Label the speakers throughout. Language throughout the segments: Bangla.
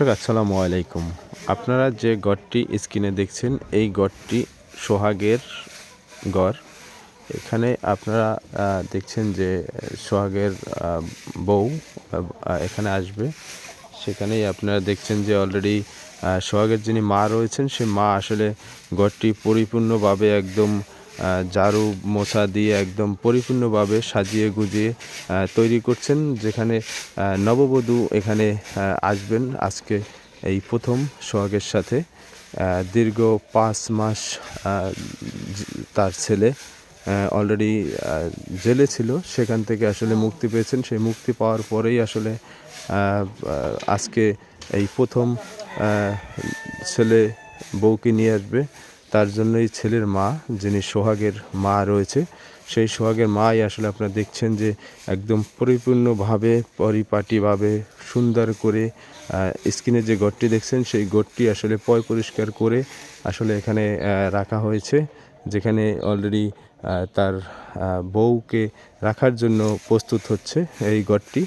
Speaker 1: দর্শক, আসসালামু আলাইকুম। আপনারা যে গড়টি স্ক্রিনে দেখছেন, এই গড়টি সোহাগের গড়। এখানে আপনারা দেখছেন যে সোহাগের বউ এখানে আসবে। সেখানেই আপনারা দেখছেন যে অলরেডি সোহাগের যিনি মা রয়েছেন, সে মা আসলে গড়টি পরিপূর্ণভাবে একদম ঝাড়ু মোছা দিয়ে একদম পরিপূর্ণভাবে সাজিয়ে গুজিয়ে তৈরি করছেন, যেখানে নববধূ এখানে আসবেন। আজকে এই প্রথম সোহাগের সাথে দীর্ঘ পাঁচ মাস তার ছেলে অলরেডি জেলে ছিল। সেখান থেকে আসলে মুক্তি পেয়েছেন। সেই মুক্তি পাওয়ার পরেই আসলে আজকে এই প্রথম ছেলে বউকে নিয়ে আসবে। তার জন্যই ছেলের মা, যিনি সোহাগের মা রয়েছে, সেই সোহাগের মাই আসলে আপনারা দেখছেন যে একদম পরিপূর্ণভাবে, পরিপাটিভাবে সুন্দর করে স্কিনে যে গড়টি দেখছেন, সেই গড়টি আসলে পয় পরিষ্কার করে আসলে এখানে রাখা হয়েছে, যেখানে অলরেডি তার বউকে রাখার জন্য প্রস্তুত হচ্ছে এই গড়টি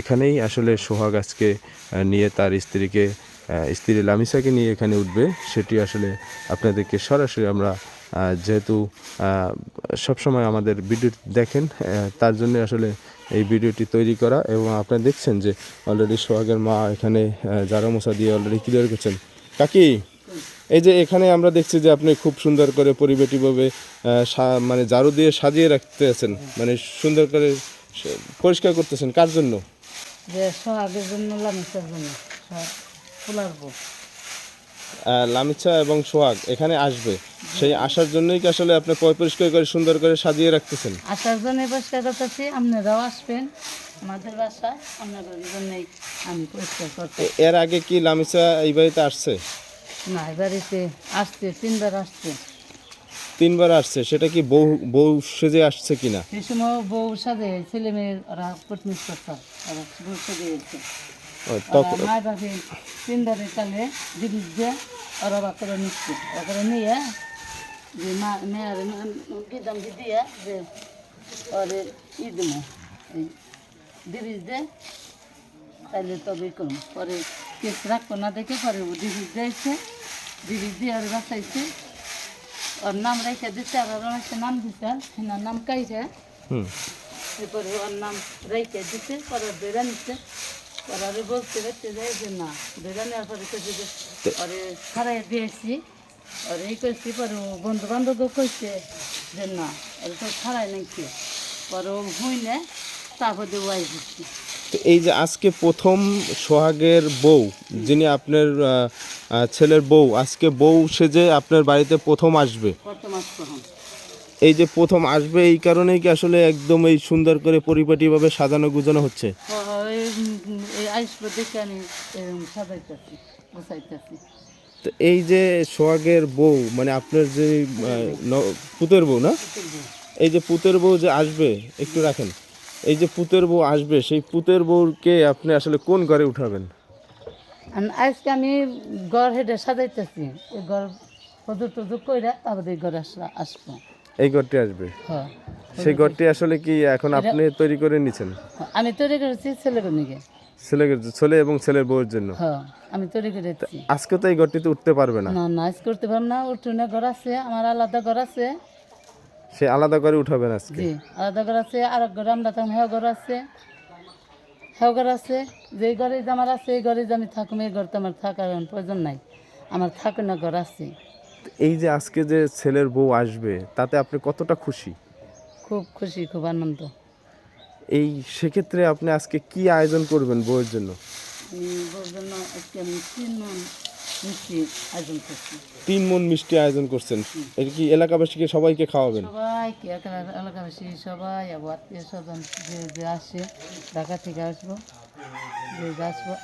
Speaker 1: এখানেই আসলে সোহাগ আজকে নিয়ে তার স্ত্রীকে স্ত্রী লামিসাকে নিয়ে এখানে উঠবে, সেটি আসলে আপনাদেরকে সরাসরি আমরা যেহেতু সবসময় আমাদের ভিডিও দেখেন তার জন্য আসলে এই ভিডিওটি তৈরি করা এবং আপনারা দেখছেন যে অলরেডি সোহাগের মা এখানে জারা মশা দিয়ে অলরেডি ক্লিয়ার করছেন। কাকি, এই যে এখানে আমরা দেখছি যে আপনি খুব সুন্দর করে পরিবেটিভাবে মানে ঝাড়ু দিয়ে সাজিয়ে রাখতে আছেন মানে সুন্দর করে পরিষ্কার করতেছেন, কার জন্য?
Speaker 2: সোহাগের জন্য
Speaker 1: লামিচা এবং সোহাগ এখানে আসবে। সেই আসার জন্যই কি আসলে আপনি পরিষ্কার করে সুন্দর করে সাজিয়ে রাখতেছেন?
Speaker 2: আসার জন্য পরিষ্কার করতেছি আপনারাও আসবেন। আমাদের বাসায় আপনাদের জন্যই আমি পরিষ্কার করতে
Speaker 1: এর আগে কি লামিচা এই বাড়িতে আসছে?
Speaker 2: না এ বাড়িতে আসছে তিনবার আসছে।
Speaker 1: তিনবার আসছে সেটা কি বউ বউ সেজে আসছে কিনা?
Speaker 2: সেই সময় বউ সাথে ছেলে মেয়ে ওরা বউ সাথে এসে
Speaker 1: ও, তখন
Speaker 2: মায় বাপে তিনবারে কালে দিদি যে ওরা বাপরে নিচ্ছে ওরা নিয়ে যে মা মেয়ের গিদাম দিয়ে যে ওরে ই দেবো দিদি দে তাইলে তবে করুন পরে কেস রাখব না দেখে পরে ও দিদি দিয়েছে দিদি দিয়ে ওর বাঁচাইছে। ওর নাম রেখে দিচ্ছে আর ওর একটা নাম দিচ্ছে হেনার নাম কাইছে। এরপরে ওর নাম রেখে দিচ্ছে পরে বেড়া নিচ্ছে পরে বলতে দেখতে যায় যে না বেড়া নেওয়ার পরে কেছে যে পরে খারাই দিয়েছি আর এই করছি পরে ও বন্ধু বান্ধবও কইছে যে না ওর তো খারাই নাকি পরে ও হুইলে তারপরে ওয়াই দিচ্ছি
Speaker 1: তো এই যে আজকে প্রথম সোহাগের বউ যিনি আপনার ছেলের বউ আজকে বউ সেজে আপনার বাড়িতে প্রথম আসবে। এই যে প্রথম আসবে এই কারণেই কি আসলে একদম এই সুন্দর করে পরিপাটিভাবে সাজানো গুজানো হচ্ছে
Speaker 2: এই আসবে দেখে আমি সাজাইতেছি
Speaker 1: তো এই যে সোহাগের বউ মানে আপনার যে পুতের বউ। না এই যে পুতের বউ যে আসবে একটু রাখেন। এই যে পুতের বউ আসবে সেই পুতের বউকে আপনি আসলে কোন ঘরে উঠাবেন?
Speaker 2: আজকে আমি ঘর হেঁটে সাজাইতেছি। এই ঘর হজুর টজুর কইরা তারপরে এই ঘরে আসব।
Speaker 1: এই ঘরটি আসবে?
Speaker 2: হ্যাঁ।
Speaker 1: সেই ঘরটি আসলে কি এখন আপনি তৈরি করে নিছেন
Speaker 2: আমি তৈরি করেছি ছেলের নিকে।
Speaker 1: ছেলে ছেলে এবং ছেলের বউয়ের জন্য।
Speaker 2: হ্যাঁ আমি তৈরি করেছি।
Speaker 1: আজকে তো এই ঘরটিতে উঠতে পারবে না।
Speaker 2: না নাচ করতে পারব না। উঠোনে ঘর আছে আমার আলাদা ঘর আছে।
Speaker 1: সে আলাদা করে উঠাবেন আজকে?
Speaker 2: জি আলাদা ঘর আছে আর ঘরে আমরা থাকব হ্যাঁ ঘর আছে। হ্যাঁ ঘর আছে যে ঘরে যে আমার আছে এই ঘরে যে আমি থাকব এই ঘর তো আমার থাকার প্রয়োজন নাই। আমার থাকুন না ঘর আছে।
Speaker 1: এই যে আজকে যে ছেলের বউ আসবে তাতে আপনি কতটা খুশি?
Speaker 2: খুব খুশি খুব আনন্দ।
Speaker 1: এই সেক্ষেত্রে আপনি আজকে কি আয়োজন করবেন বউয়ের জন্য?
Speaker 2: ওর জন্য আজকে আমি তিন মন মিষ্টি আয়োজন করছি।
Speaker 1: তিন মন মিষ্টি আয়োজন করছেন। এটা কি এলাকাবাসীকে সবাইকে খাওয়াবেন?
Speaker 2: সবাইকে এলাকা- এলাকাবাসী সবাই আবার আত্মীয় স্বজন যে যে আসে ঢাকা থেকে আসব যে আসব।